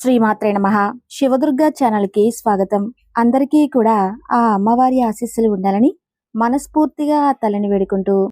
శ్రీమాత్రే నమ. శివదుర్గ ఛానల్కి స్వాగతం. అందరికీ కూడా ఆ అమ్మవారి ఆశీస్సులు ఉండాలని మనస్ఫూర్తిగా తలని వేడుకుంటూ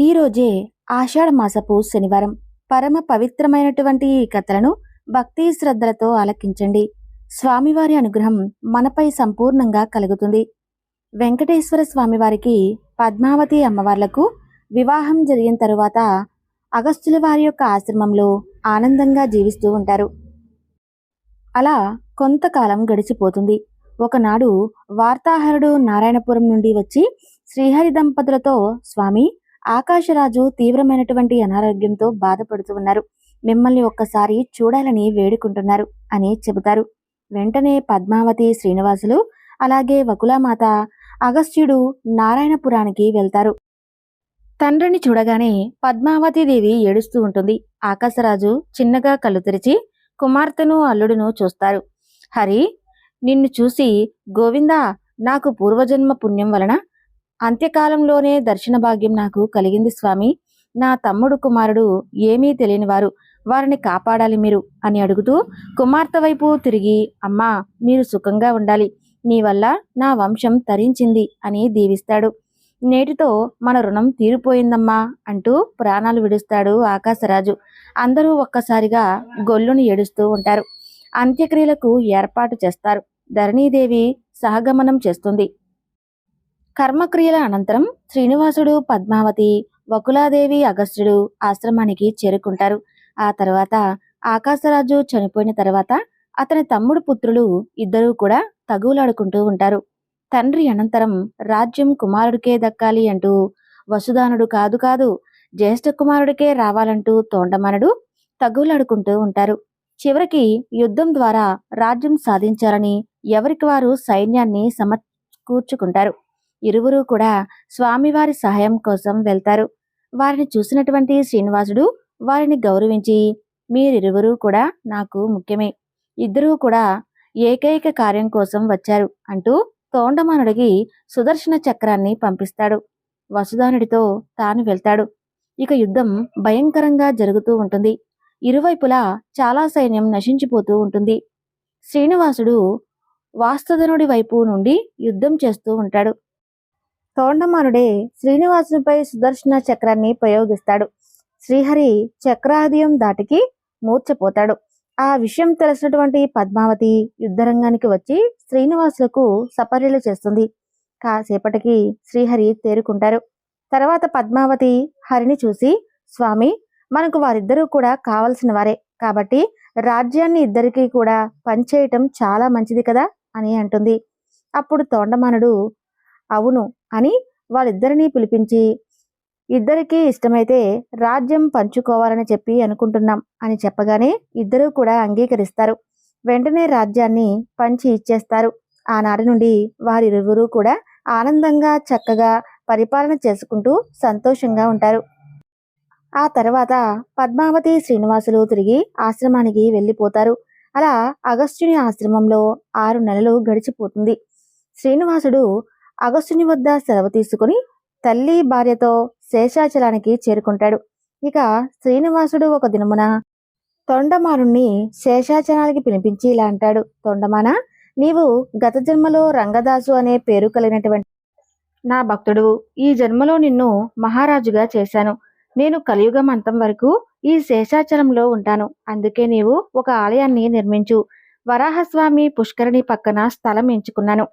ఈ రోజే ఆషాఢ మాసపు శనివారం. పరమ పవిత్రమైనటువంటి కథలను భక్తి శ్రద్ధలతో ఆలకించండి. స్వామివారి అనుగ్రహం మనపై సంపూర్ణంగా కలుగుతుంది. వెంకటేశ్వర స్వామివారికి పద్మావతి అమ్మవార్లకు వివాహం జరిగిన తరువాత అగస్త్యుల వారి యొక్క ఆశ్రమంలో ఆనందంగా జీవిస్తూ ఉంటారు. అలా కొంతకాలం గడిచిపోతుంది. ఒకనాడు వార్తాహరుడు నారాయణపురం నుండి వచ్చి శ్రీహరి దంపతులతో స్వామి ఆకాశరాజు తీవ్రమైనటువంటి అనారోగ్యంతో బాధపడుతూ ఉన్నారు. మిమ్మల్ని ఒక్కసారి చూడాలని వేడుకుంటున్నారు అని చెబుతారు. వెంటనే పద్మావతి శ్రీనివాసులు అలాగే వకులామాత అగస్త్యుడు నారాయణపురానికి వెళ్తారు. తండ్రిని చూడగానే పద్మావతీదేవి ఏడుస్తూ ఉంటుంది. ఆకాశరాజు చిన్నగా కళ్ళు తెరిచి కుమార్తెను అల్లుడును చూస్తారు. హరి నిన్ను చూసి గోవిందా నాకు పూర్వజన్మ పుణ్యం వలన అంత్యకాలంలోనే దర్శన భాగ్యం నాకు కలిగింది స్వామి. నా తమ్ముడు కుమారుడు ఏమీ తెలియనివారు. వారిని కాపాడాలి మీరు అని అడుగుతూ కుమార్తె వైపు తిరిగి అమ్మా మీరు సుఖంగా ఉండాలి. నీ వల్ల నా వంశం తరించింది అని దీవిస్తాడు. నేటితో మన రుణం తీరిపోయిందమ్మా అంటూ ప్రాణాలు విడుస్తాడు ఆకాశరాజు. అందరూ ఒక్కసారిగా గొల్లును ఏడుస్తూ ఉంటారు. అంత్యక్రియలకు ఏర్పాటు చేస్తారు. ధరణీదేవి సహగమనం చేస్తుంది. కర్మక్రియల అనంతరం శ్రీనివాసుడు పద్మావతి వకులాదేవి అగస్త్యుడు ఆశ్రమానికి చేరుకుంటారు. ఆ తర్వాత ఆకాశరాజు చనిపోయిన తర్వాత అతని తమ్ముడు పుత్రులు ఇద్దరూ కూడా తగులాడుకుంటూ ఉంటారు. తండ్రి అనంతరం రాజ్యం కుమారుడికే దక్కాలి అంటూ వసుదానుడు కాదు కాదు జ్యేష్ఠ కుమారుడికే రావాలంటూ తోండమనుడు తగులాడుకుంటూ ఉంటారు. చివరికి యుద్ధం ద్వారా రాజ్యం సాధించాలని ఎవరికి వారు సైన్యాన్ని సమకూర్చుకుంటారు. ఇరువురు కూడా స్వామివారి సహాయం కోసం వెళ్తారు. వారిని చూసినటువంటి శ్రీనివాసుడు వారిని గౌరవించి మీరిరువురూ కూడా నాకు ముఖ్యమే. ఇద్దరూ కూడా ఏకైక కార్యం కోసం వచ్చారు అంటూ తోండమానుడికి సుదర్శన చక్రాన్ని పంపిస్తాడు. వసుదానుడితో తాను వెళ్తాడు. ఇక యుద్ధం భయంకరంగా జరుగుతూ ఉంటుంది. ఇరువైపులా చాలా సైన్యం నశించిపోతూ ఉంటుంది. శ్రీనివాసుడు వాస్తుధనుడి వైపు నుండి యుద్ధం చేస్తూ ఉంటాడు. తోండమానుడే శ్రీనివాసునిపై సుదర్శన చక్రాన్ని ప్రయోగిస్తాడు. శ్రీహరి చక్రాదయం దాటికి మూర్చపోతాడు ఆ విషయం తెలిసినటువంటి పద్మావతి యుద్ధరంగానికి వచ్చి శ్రీనివాసులకు సపర్యలు చేస్తుంది. కాసేపటికి శ్రీహరి తేరుకుంటారు. తర్వాత పద్మావతి హరిని చూసి స్వామి మనకు వారిద్దరూ కూడా కావలసిన వారే. కాబట్టి రాజ్యాన్ని ఇద్దరికీ కూడా పనిచేయటం చాలా మంచిది కదా అని అంటుంది. అప్పుడు తోండమానుడు అవును అని వాళ్ళిద్దరినీ పిలిపించి ఇద్దరికీ ఇష్టమైతే రాజ్యం పంచుకోవాలని చెప్పి అనుకుంటున్నాం అని చెప్పగానే ఇద్దరూ కూడా అంగీకరిస్తారు. వెంటనే రాజ్యాన్ని పంచి ఇచ్చేస్తారు. ఆనాటి నుండి వారిరువురు కూడా ఆనందంగా చక్కగా పరిపాలన చేసుకుంటూ సంతోషంగా ఉంటారు. ఆ తర్వాత పద్మావతి శ్రీనివాసులు తిరిగి ఆశ్రమానికి వెళ్ళిపోతారు. అలా అగస్త్యుని ఆశ్రమంలో ఆరు నెలలు గడిచిపోతుంది. శ్రీనివాసుడు అగస్త్యుని వద్ద సెలవు తీసుకుని తల్లి భార్యతో శేషాచలానికి చేరుకుంటాడు. ఇక శ్రీనివాసుడు ఒక దినమున తొండమానుణ్ణి శేషాచలానికి పిలిపించి ఇలా అంటాడు. తొండమాన నీవు గత జన్మలో రంగదాసు అనే పేరు కలిగినటువంటి నా భక్తుడు. ఈ జన్మలో నిన్ను మహారాజుగా చేశాను. నేను కలియుగం అంతం వరకు ఈ శేషాచలంలో ఉంటాను. అందుకే నీవు ఒక ఆలయాన్ని నిర్మించు. వరాహస్వామి పుష్కరిణి పక్కన స్థలం ఎంచుకున్నాను.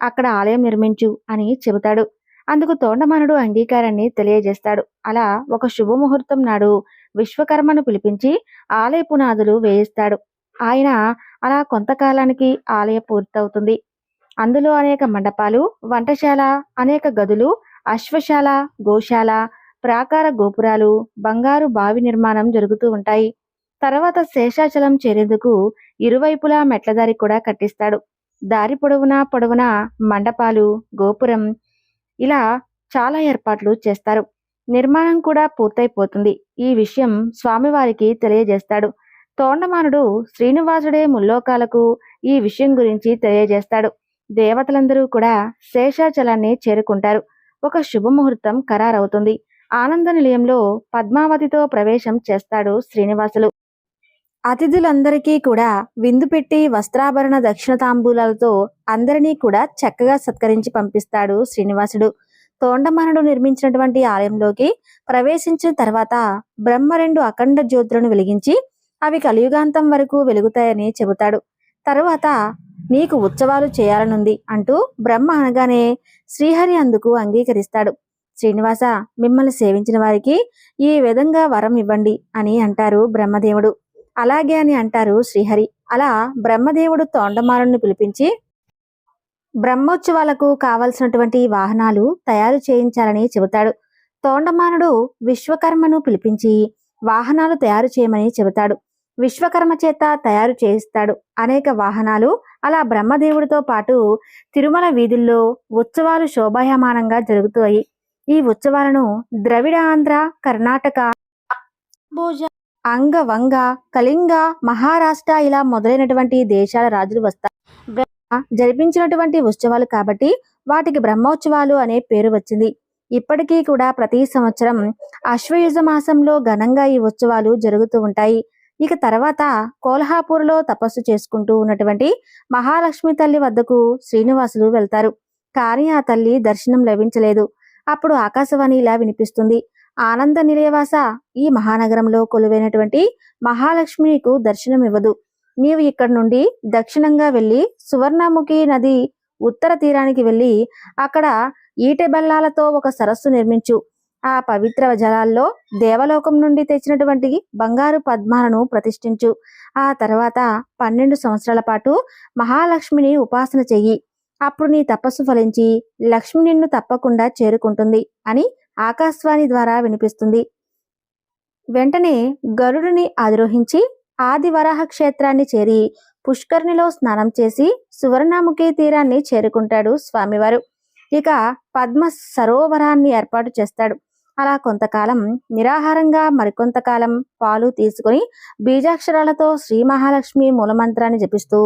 అక్కడ ఆలయం నిర్మించు అని చెబుతాడు. అందుకు తోండమానుడు అంగీకారాన్ని తెలియజేస్తాడు. అలా ఒక శుభముహూర్తం నాడు విశ్వకర్మను పిలిపించి ఆలయ పునాదులు వేయిస్తాడు. ఆయన అలా కొంతకాలానికి ఆలయ పూర్తవుతుంది. అందులో అనేక మండపాలు వంటశాల అనేక గదులు అశ్వశాల గోశాల ప్రాకార గోపురాలు బంగారు బావి నిర్మాణం జరుగుతూ ఉంటాయి. తర్వాత శేషాచలం చేరేందుకు ఇరువైపులా మెట్లదారి కూడా కట్టిస్తాడు. దారి పొడవునా పొడవునా మండపాలు గోపురం ఇలా చాలా ఏర్పాట్లు చేస్తారు. నిర్మాణం కూడా పూర్తయిపోతుంది. ఈ విషయం స్వామివారికి తెలియజేస్తాడు. తోండమానుడు శ్రీనివాసుడే ముల్లోకాలకు ఈ విషయం గురించి తెలియజేస్తాడు. దేవతలందరూ కూడా శేషాచలాన్ని చేరుకుంటారు. ఒక శుభముహూర్తం ఖరారవుతుంది. ఆనంద నిలయంలో పద్మావతితో ప్రవేశం చేస్తాడు శ్రీనివాసులు. అతిథులందరికీ కూడా విందు పెట్టి వస్త్రాభరణ దక్షిణ తాంబూలాలతో అందరినీ కూడా చక్కగా సత్కరించి పంపిస్తాడు శ్రీనివాసుడు. తోండమానుడు నిర్మించినటువంటి ఆలయంలోకి ప్రవేశించిన తర్వాత బ్రహ్మ రెండు అఖండ జ్యోతులను వెలిగించి అవి కలియుగాంతం వరకు వెలుగుతాయని చెబుతాడు. తరువాత నీకు ఉత్సవాలు చేయాలనుంది అంటూ బ్రహ్మ అనగానే శ్రీహరి అందుకు అంగీకరిస్తాడు. శ్రీనివాస మిమ్మల్ని సేవించిన వారికి ఈ విధంగా వరం ఇవ్వండి అని అంటారు బ్రహ్మదేవుడు. అలాగే అని అంటారు శ్రీహరి. అలా బ్రహ్మదేవుడు తోండమారుని పిలిపించి బ్రహ్మోత్సవాలకు కావలసినటువంటి వాహనాలు తయారు చేయించాలని చెబుతాడు. తోండమానుడు విశ్వకర్మను పిలిపించి వాహనాలు తయారు చేయమని చెబుతాడు. విశ్వకర్మ చేత తయారు చేయిస్తాడు. అనేక వాహనాలు అలా బ్రహ్మదేవుడితో పాటు తిరుమల వీధుల్లో ఉత్సవాలు శోభాయమానంగా జరుగుతాయి. ఈ ఉత్సవాలను ద్రవిడ ఆంధ్ర కర్ణాటక భోజ అంగ వంగ కళింగ మహారాష్ట్ర ఇలా మొదలైనటువంటి దేశాల రాజులు వస్తారు జరిపించినటువంటి ఉత్సవాలు కాబట్టి వాటికి బ్రహ్మోత్సవాలు అనే పేరు వచ్చింది. ఇప్పటికీ కూడా ప్రతి సంవత్సరం అశ్వయుజ మాసంలో ఘనంగా ఈ ఉత్సవాలు జరుగుతూ ఉంటాయి. ఇక తర్వాత కోల్హాపూర్లో తపస్సు చేసుకుంటూ ఉన్నటువంటి మహాలక్ష్మి తల్లి వద్దకు శ్రీనివాసులు వెళ్తారు. కానీ ఆ తల్లి దర్శనం లభించలేదు. అప్పుడు ఆకాశవాణి ఇలా వినిపిస్తుంది. ఆనంద నిలయవాస ఈ మహానగరంలో కొలువైనటువంటి మహాలక్ష్మి నీకు దర్శనం ఇవ్వదు నీవు ఇక్కడ నుండి దక్షిణంగా వెళ్ళి సువర్ణముఖి నది ఉత్తర తీరానికి వెళ్ళి అక్కడ ఈటె బల్లాలతో ఒక సరస్సు నిర్మించు. ఆ పవిత్ర జలాల్లో దేవలోకం నుండి తెచ్చినటువంటి బంగారు పద్మాలను ప్రతిష్ఠించు. ఆ తర్వాత పన్నెండు సంవత్సరాల పాటు మహాలక్ష్మిని ఉపాసన చెయ్యి. అప్పుడు నీ తపస్సు ఫలించి లక్ష్మి నిన్ను తప్పకుండా చేరుకుంటుంది అని ఆకాశవాణి ద్వారా వినిపిస్తుంది. వెంటనే గరుడుని అధిరోహించి ఆదివరాహ క్షేత్రాన్ని చేరి పుష్కరిణిలో స్నానం చేసి సువర్ణముఖి తీరాన్ని చేరుకుంటాడు స్వామివారు. ఇక పద్మ సరోవరాన్ని ఏర్పాటు చేస్తాడు. అలా కొంతకాలం నిరాహారంగా మరికొంతకాలం పాలు తీసుకుని బీజాక్షరాలతో శ్రీ మహాలక్ష్మి మూలమంత్రాన్ని జపిస్తూ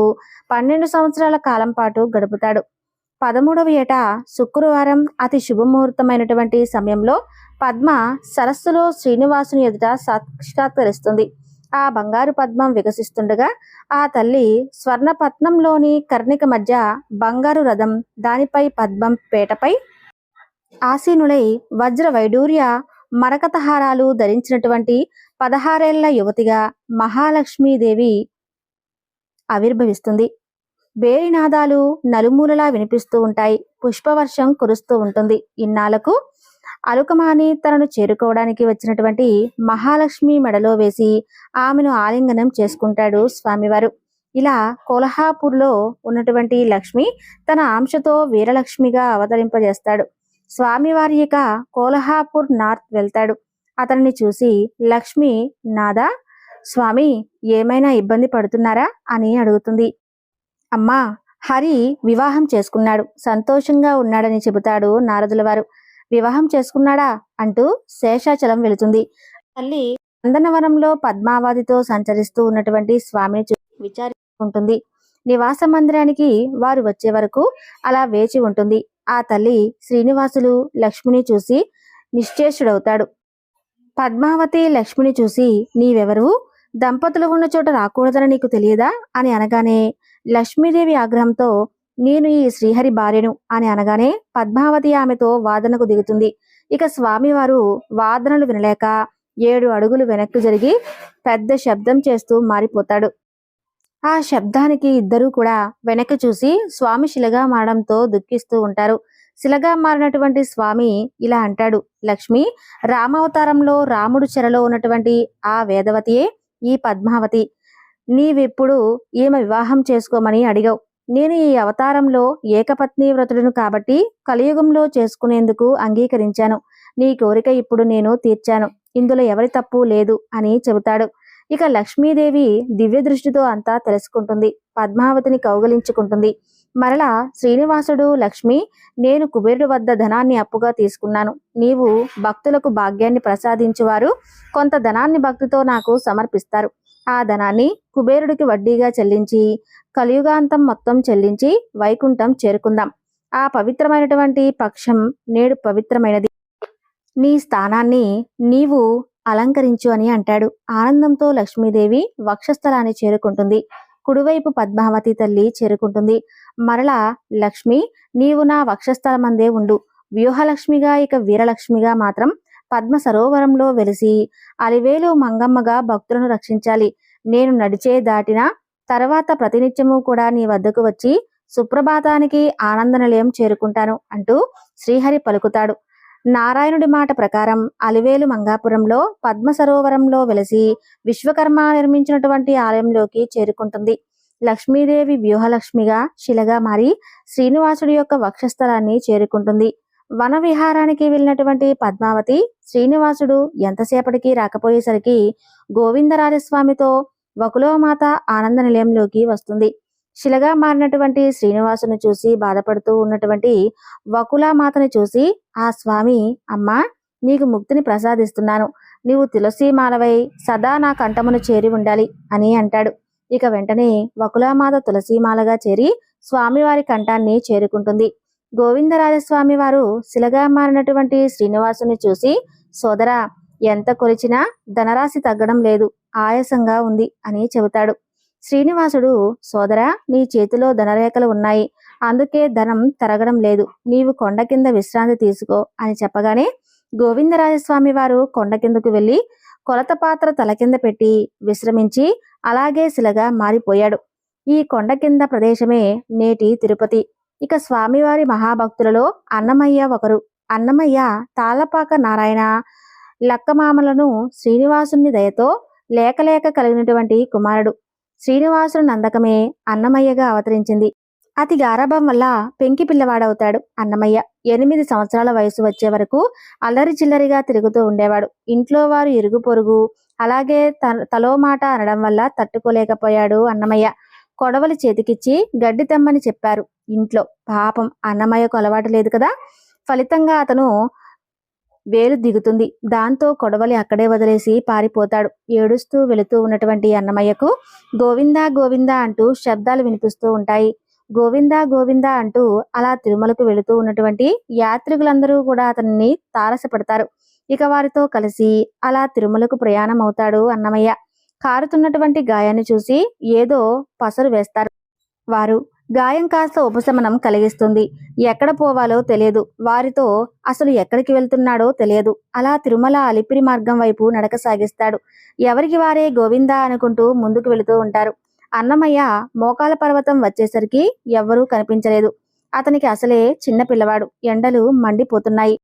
పన్నెండు సంవత్సరాల కాలం పాటు గడుపుతాడు. పదమూడవ ఏట శుక్రవారం అతి శుభముహూర్తమైనటువంటి సమయంలో పద్మ సరస్సులో శ్రీనివాసుని ఎదుట సాక్షాత్కరిస్తుంది. ఆ బంగారు పద్మం వికసిస్తుండగా ఆ తల్లి స్వర్ణపట్నంలోని కర్ణిక మధ్య బంగారు రథం దానిపై పద్మం పేటపై ఆసీనులై వజ్ర వైడూర్య మరకతహారాలు ధరించినటువంటి పదహారేళ్ళ యువతిగా మహాలక్ష్మీదేవి ఆవిర్భవిస్తుంది. బేరినాదాలు నలుమూలలా వినిపిస్తూ ఉంటాయి. పుష్పవర్షం కురుస్తూ ఉంటుంది. ఇన్నాళ్ళకు అలుకమాని తనను చేరుకోవడానికి వచ్చినటువంటి మహాలక్ష్మి మెడలో వేసి ఆమెను ఆలింగనం చేసుకుంటాడు స్వామివారు. ఇలా కోల్హాపూర్లో ఉన్నటువంటి లక్ష్మి తన అంశతో వీరలక్ష్మిగా అవతరింపజేస్తాడు. స్వామివారి ఇక కోల్హాపూర్ నార్త్ వెళ్తాడు. అతన్ని చూసి లక్ష్మి నాదా స్వామి ఏమైనా ఇబ్బంది పడుతున్నారా? అని అడుగుతుంది. అమ్మా హరి వివాహం చేసుకున్నాడు. సంతోషంగా ఉన్నాడని చెబుతాడు నారదుల వారు. వివాహం చేసుకున్నాడా? అంటూ శేషాచలం వెళుతుంది. తల్లి నందనవనంలో పద్మావతితో సంచరిస్తూ ఉన్నటువంటి స్వామిని విచారించుకుంటుంది నివాస మందిరానికి వారు వచ్చే వరకు అలా వేచి ఉంటుంది. ఆ తల్లి శ్రీనివాసులు లక్ష్మిని చూసి నిశ్చేషుడవుతాడు పద్మావతి లక్ష్మిని చూసి నీవెవరు? దంపతులు ఉన్న చోట రాకూడదని నీకు తెలియదా? అని అనగానే లక్ష్మీదేవి ఆగ్రహంతో నేను ఈ శ్రీహరి భార్యను అని అనగానే పద్మావతి ఆమెతో వాదనకు దిగుతుంది. ఇక స్వామివారు వాదనలు వినలేక ఏడు అడుగులు వెనక్కి జరిగి పెద్ద శబ్దం చేస్తూ మారిపోతాడు. ఆ శబ్దానికి ఇద్దరూ కూడా వెనక్కి చూసి స్వామి శిలగా మారడంతో దుఃఖిస్తూ ఉంటారు. శిలగా మారినటువంటి స్వామి ఇలా అంటాడు లక్ష్మి రామావతారంలో రాముడు చెరలో ఉన్నటువంటి ఆ వేదవతియే ఈ పద్మావతి. నీవిప్పుడు ఈమె వివాహం చేసుకోమని అడిగావు. నేను ఈ అవతారంలో ఏకపత్ని వ్రతుడును కాబట్టి కలియుగంలో చేసుకునేందుకు అంగీకరించాను. నీ కోరిక ఇప్పుడు నేను తీర్చాను. ఇందులో ఎవరి తప్పు లేదు అని చెబుతాడు. ఇక లక్ష్మీదేవి దివ్య దృష్టితో అంతా తెలుసుకుంటుంది. పద్మావతిని కౌగలించుకుంటుంది. మరలా శ్రీనివాసుడు లక్ష్మి నేను కుబేరుడు వద్ద ధనాన్ని అప్పుగా తీసుకున్నాను. నీవు భక్తులకు భాగ్యాన్ని ప్రసాదించువారు. కొంత ధనాన్ని భక్తితో నాకు సమర్పిస్తారు. ఆ ధనాన్ని కుబేరుడికి వడ్డీగా చెల్లించి కలియుగాంతం మొత్తం చెల్లించి వైకుంఠం చేరుకుందాం. ఆ పవిత్రమైనటువంటి పక్షం నేడు పవిత్రమైనది. నీ స్థానాన్ని నీవు అలంకరించు అని అంటాడు. ఆనందంతో లక్ష్మీదేవి వక్షస్థలాన్ని చేరుకుంటుంది. కుడివైపు పద్మావతి తల్లి చేరుకుంటుంది. మరలా లక్ష్మి నీవు నా వక్షస్థలమందే ఉండు. వ్యూహలక్ష్మిగా ఇక వీరలక్ష్మిగా మాత్రం పద్మ సరోవరంలో వెలిసి అలివేలు మంగమ్మగా భక్తులను రక్షించాలి. నేను నడిచే దాటిన తర్వాత ప్రతినిత్యము కూడా నీ వద్దకు వచ్చి సుప్రభాతానికి ఆనంద నిలయం చేరుకుంటాను అంటూ శ్రీహరి పలుకుతాడు. నారాయణుడి మాట ప్రకారం అలివేలు మంగాపురంలో పద్మ సరోవరంలో వెలసి విశ్వకర్మ నిర్మించినటువంటి ఆలయంలోకి చేరుకుంటుంది. లక్ష్మీదేవి వ్యూహలక్ష్మిగా శిలగా మారి శ్రీనివాసుడి యొక్క వక్షస్థలాన్ని చేరుకుంటుంది. వన విహారానికి వెళ్ళినటువంటి పద్మావతి శ్రీనివాసుడు ఎంతసేపటికి రాకపోయేసరికి గోవిందరాజస్వామితో వకులోమాత ఆనంద నిలయంలోకి వస్తుంది. శిలగా మారినటువంటి శ్రీనివాసును చూసి బాధపడుతూ ఉన్నటువంటి వకులామాతని చూసి ఆ స్వామి అమ్మా నీకు ముక్తిని ప్రసాదిస్తున్నాను. నీవు తులసీమాలవై సదా నా కంఠమును చేరి ఉండాలి అని అంటాడు. ఇక వెంటనే వకులామాత తులసీమాలగా చేరి స్వామివారి కంఠాన్ని చేరుకుంటుంది. గోవిందరాజస్వామి వారు శిలగా మారినటువంటి శ్రీనివాసుని చూసి సోదరా ఎంత కొలిచినా ధనరాశి తగ్గడం లేదు ఆయాసంగా ఉంది అని చెబుతాడు. శ్రీనివాసుడు సోదరా నీ చేతిలో ధనరేఖలు ఉన్నాయి అందుకే ధనం తరగడం లేదు నీవు కొండ కింద విశ్రాంతి తీసుకో అని చెప్పగానే గోవిందరాజస్వామి వారు కొండ కిందకు వెళ్ళి కొలత పాత్ర తల కింద పెట్టి విశ్రమించి అలాగే శిలగా మారిపోయాడు. ఈ కొండ కింద ప్రదేశమే నేటి తిరుపతి. ఇక స్వామివారి మహాభక్తులలో అన్నమయ్య ఒకరు. అన్నమయ్య తాళపాక నారాయణ లక్కమామలను శ్రీనివాసుని దయతో లేకలేక కలిగినటువంటి కుమారుడు. శ్రీనివాసుడు నందకమే అన్నమయ్యగా అవతరించింది. అతి గారాభం వల్ల పెంకి పిల్లవాడవుతాడు అన్నమయ్య. ఎనిమిది సంవత్సరాల వయసు వచ్చే వరకు అల్లరి చిల్లరిగా తిరుగుతూ ఉండేవాడు. ఇంట్లో వారు ఇరుగు పొరుగు అలాగే తలో మాట అనడం వల్ల తట్టుకోలేకపోయాడు అన్నమయ్య. కొడవలి చేతికిచ్చి గడ్డి తెమ్మని చెప్పారు. ఇంట్లో పాపం అన్నమయ్యకు అలవాటు లేదు కదా. ఫలితంగా అతను వేలు దిగుతుంది. దాంతో కొడవలి అక్కడే వదిలేసి పారిపోతాడు. ఏడుస్తూ వెళుతూ ఉన్నటువంటి అన్నమయ్యకు గోవిందా గోవిందా అంటూ శబ్దాలు వినిపిస్తూ ఉంటాయి. గోవిందా గోవిందా అంటూ అలా తిరుమలకు వెళుతూ ఉన్నటువంటి యాత్రికులందరూ కూడా అతన్ని తారసపడతారు. ఇక వారితో కలిసి అలా తిరుమలకు ప్రయాణం అవుతాడు అన్నమయ్య. కారుతున్నటువంటి గాయాన్ని చూసి ఏదో పసరు వేస్తారు. వారు గాయం కాస్త ఉపశమనం కలిగిస్తుంది. ఎక్కడ పోవాలో తెలియదు. వారితో అసలు ఎక్కడికి వెళ్తున్నాడో తెలియదు. అలా తిరుమల అలిపిరి మార్గం వైపు నడక సాగిస్తాడు. ఎవరికి వారే గోవిందా అనుకుంటూ ముందుకు వెళుతూ ఉంటారు. అన్నమయ్య మోకాల పర్వతం వచ్చేసరికి ఎవ్వరూ కనిపించలేదు. అతనికి అసలే చిన్న పిల్లవాడు. ఎండలు మండిపోతున్నాయి.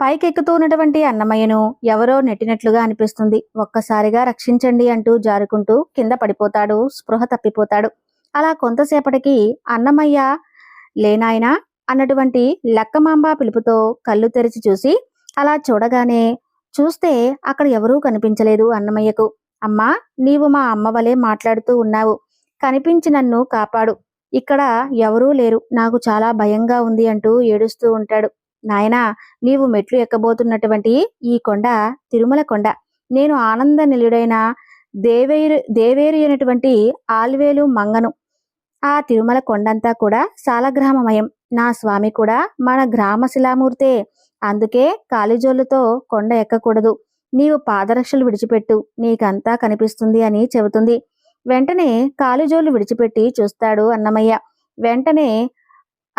పైకెక్కుతూ ఉన్నటువంటి అన్నమయ్యను ఎవరో నెట్టినట్లుగా అనిపిస్తుంది. ఒక్కసారిగా రక్షించండి అంటూ జారుకుంటూ కింద పడిపోతాడు స్పృహ తప్పిపోతాడు. అలా కొంతసేపటికి అన్నమయ్య లేనాయనా అన్నటువంటి లక్కమాంబ పిలుపుతో కళ్ళు తెరిచి చూసి అలా చూడగానే చూస్తే అక్కడ ఎవరూ కనిపించలేదు అన్నమయ్యకు. అమ్మా నీవు మా అమ్మ వలె మాట్లాడుతూ ఉన్నావు. కనిపించి నన్ను కాపాడు. ఇక్కడ ఎవరూ లేరు. నాకు చాలా భయంగా ఉంది అంటూ ఏడుస్తూ ఉంటాడు. నాయనా నీవు మెట్లు ఎక్కబోతున్నటువంటి ఈ కొండ తిరుమల కొండ. నేను ఆనంద నిలుడైన దేవేరు దేవేరు అయినటువంటి ఆల్వేలు మంగను. ఆ తిరుమల కొండంతా కూడా సాలగ్రామమయం. నా స్వామి కూడా మన గ్రామ శిలామూర్తే. అందుకే కాలిజోళ్ళతో కొండ ఎక్కకూడదు. నీవు పాదరక్షలు విడిచిపెట్టు. నీకంతా కనిపిస్తుంది అని చెబుతుంది. వెంటనే కాలిజోళ్ళు విడిచిపెట్టి చూస్తాడు అన్నమయ్య. వెంటనే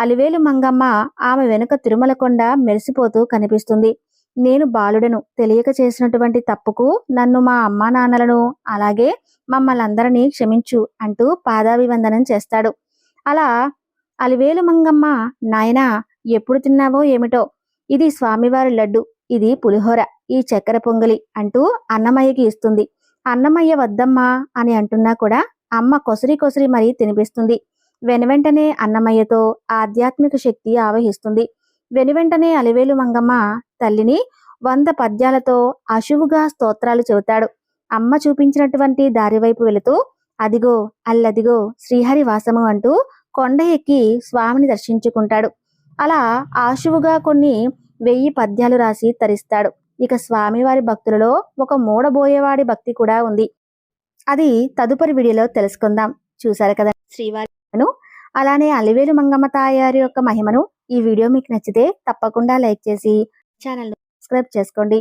అలివేలు మంగమ్మ ఆమె వెనుక తిరుమల కొండ మెరిసిపోతూ కనిపిస్తుంది. నేను బాలుడను. తెలియక చేసినటువంటి తప్పుకు నన్ను మా అమ్మా నాన్నలను అలాగే మమ్మల్ అందరినీ క్షమించు అంటూ పాదాభివందనం చేస్తాడు. అలా అలివేలు మంగమ్మ నాయనా ఎప్పుడు తిన్నావో ఏమిటో? ఇది స్వామివారి లడ్డు ఇది పులిహోర ఈ చక్కెర పొంగలి అంటూ అన్నమయ్యకి ఇస్తుంది. అన్నమయ్య వద్దమ్మా అని అంటున్నా కూడా అమ్మ కొసరి కొసరి మరీ తినిపిస్తుంది. వెనువెంటనే అన్నమయ్యతో ఆధ్యాత్మిక శక్తి ఆవహిస్తుంది. వెనువెంటనే అలివేలు మంగమ్మ తల్లిని వంద పద్యాలతో అశువుగా స్తోత్రాలు చెబుతాడు. అమ్మ చూపించినటువంటి దారి వైపు వెళుతూ అదిగో అల్లదిగో శ్రీహరి వాసము అంటూ కొండ ఎక్కి స్వామిని దర్శించుకుంటాడు. అలా ఆశువుగా కొన్ని వెయ్యి పద్యాలు రాసి తరిస్తాడు. ఇక స్వామివారి భక్తులలో ఒక మూడబోయేవాడి భక్తి కూడా ఉంది. అది తదుపరి వీడియోలో తెలుసుకుందాం. చూసారు కదా? మహిమను అలానే అలివేలు మంగమ్మ తాయారి యొక్క మహిమను ఈ వీడియో మీకు నచ్చితే తప్పకుండా లైక్ చేసి ఛానల్ సబ్స్క్రైబ్ చేసుకోండి.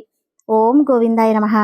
ఓం గోవిందాయ నమహా